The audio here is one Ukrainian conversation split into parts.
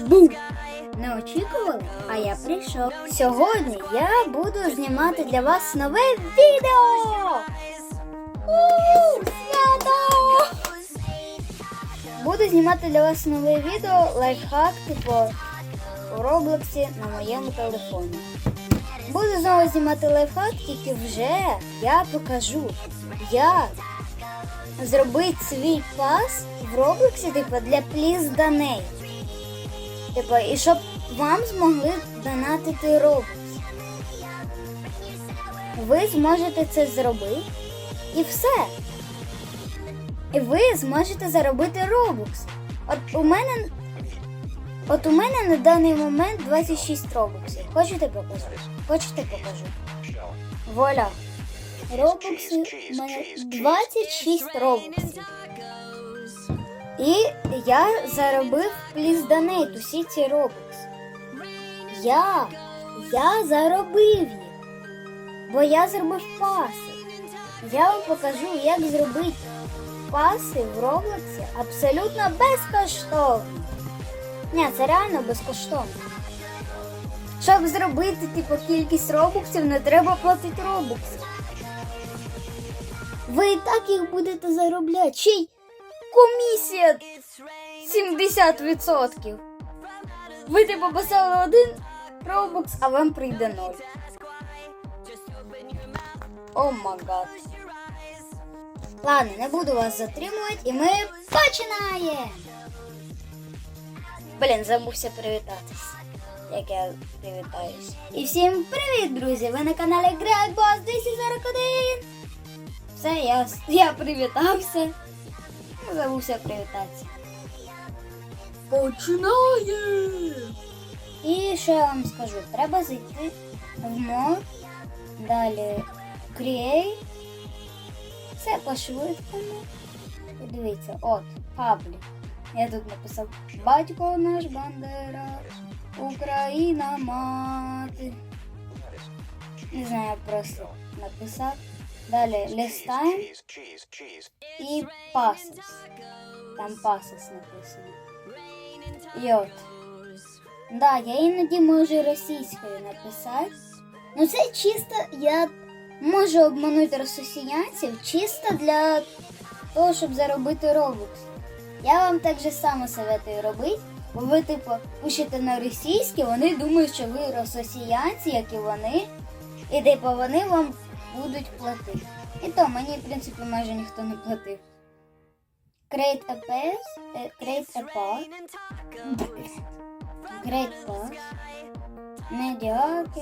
Бум! Не очікували? А я прийшов. Сьогодні я буду знімати для вас нове відео! У, Свято! Буду знімати для вас нове відео лайфхак, типу у Роблоксі на моєму телефоні. Буду знову знімати лайфхак, тільки вже я покажу, як зробити свій пас в Роблоксі, типу, для пліз Даней. Типу, і щоб вам змогли донатити Robux. Ви зможете це зробити і все. І ви зможете заробити Robux. От у мене От у мене на даний момент 26 робоксів. Хочете покажу? Хочете покажу? Воля. Робокси у мене 26 робоксів. І я заробив пліс донейт усі ці робокси. Я, я заробив їх. Бо я зробив паси. Я вам покажу, як зробити паси в Роблоксі абсолютно безкоштовно. Ні, це реально безкоштовно. Щоб зробити типу кількість робоксів, не треба платити робокси. Ви і так їх будете заробляти. Й комісія 70%. Ви типу поставили один робокс, а вам прийде ноль. О магад. Ладно, не буду вас затримувати, і ми починаємо. Блін, забувся привітатись. Як я привітаюсь. І всім привіт, друзі! Ви на каналі Great Boss 241. Все, я, я привітався. Забувся привітатися. Починає! І що я вам скажу? Треба зайти в мод, далі Create. Все по-швидкому. Дивіться, от, паблік. Я тут написав Батько наш Бандера, Україна мати. Не знаю, просто написав. Далі листаємо і пасес. Там пасес написано. І от. Да, я іноді можу російською написати. Ну це чисто я можу обманути росіянців чисто для того, щоб заробити робокс. Я вам так же само советую робити, бо ви, типу, пишете на російській, вони думають, що ви росіянці, як і вони, і типу вони вам будуть платити. І то мені, в принципі, майже ніхто не платив. Create a pass, е, create a pass, create pass, медіаки,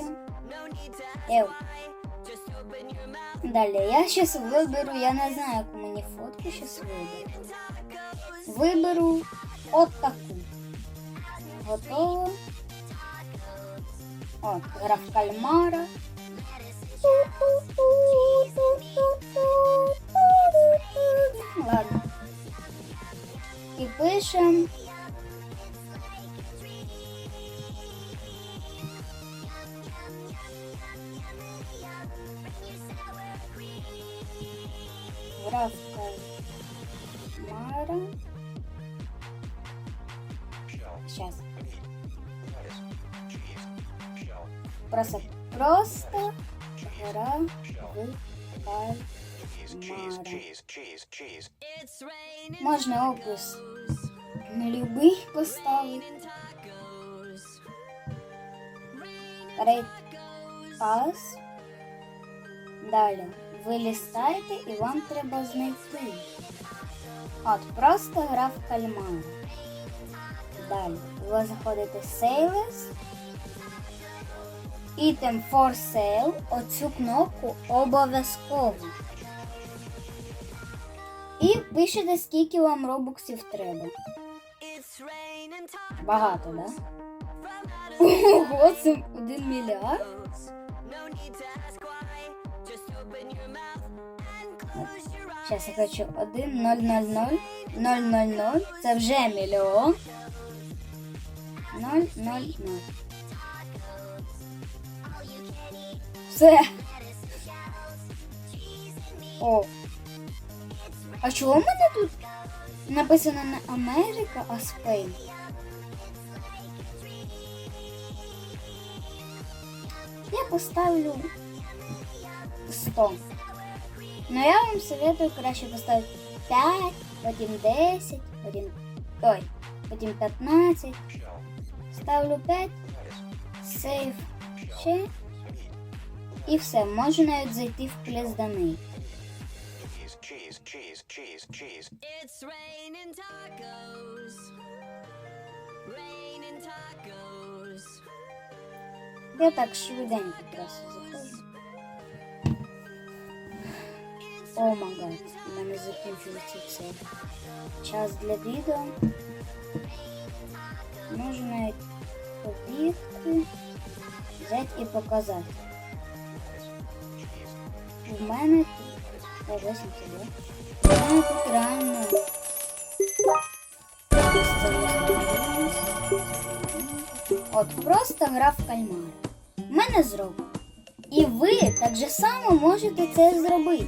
Ев. Далі, я щас виберу, я не знаю, яку мені фотку щас виберу. Виберу от таку. Готово. О, гра в кальмара. І пишем. Гра в кальмара. Сейчас. Просто, просто гра в кальмара. Можна опис на любий поставити. Рейд пас. Далі. Ви листаєте і вам треба знайти. От, просто гра в кальмара. Далі. Ви заходите в Sales. Item for sale. Оцю кнопку обов'язково. І пишете, скільки вам робоксів треба. Багато, да? Ого, це один мільярд? Зараз я хочу 1 0 0 0 0 0 0. Це вже мільйон. 0 0 0. Все. О. А чого в мене тут написано не Америка, а Спейн? поставлю 100. Но я вам советую краще поставити 5, потім 10, потім. Ой, потім 15. Ставлю 5. Сейв ще. І все, можу навіть зайти в плезданий. cheese, cheese, cheese, cheese, cheese. It's raining tacos. Raining tacos. Я так швиденько просто заходжу. О май гад, у мене закінчується це час для відео. Навіть побігти, взяти і показати. У мене тут. Ось тебе. У мене тут реально. От просто гра в кальмара. Мене зроблено. І ви так же само можете це зробити.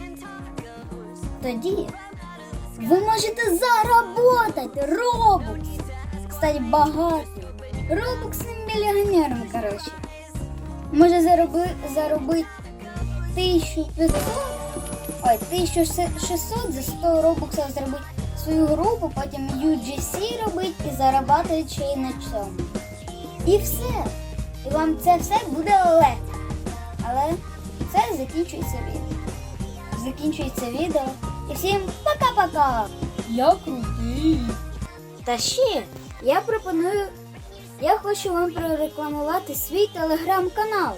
Тоді ви можете заработати робокс. Стати багатим. Робоксним мільйонером, коротше. Може зароби, заробити 1500, ой, 1600 за 100 робоксів зробити свою групу, потім UGC робити і зарабатувати ще й на цьому. І все. І вам це все буде легко. Але це закінчується відео. Закінчується відео. І всім пока-пока! Я крутий. Та ще я пропоную. Я хочу вам прорекламувати свій телеграм-канал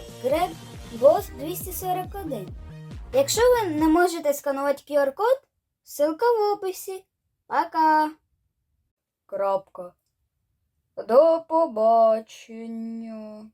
Ghost 241. Якщо ви не можете сканувати QR-код, ссылка в описі. Пока. Крапка. До побачення.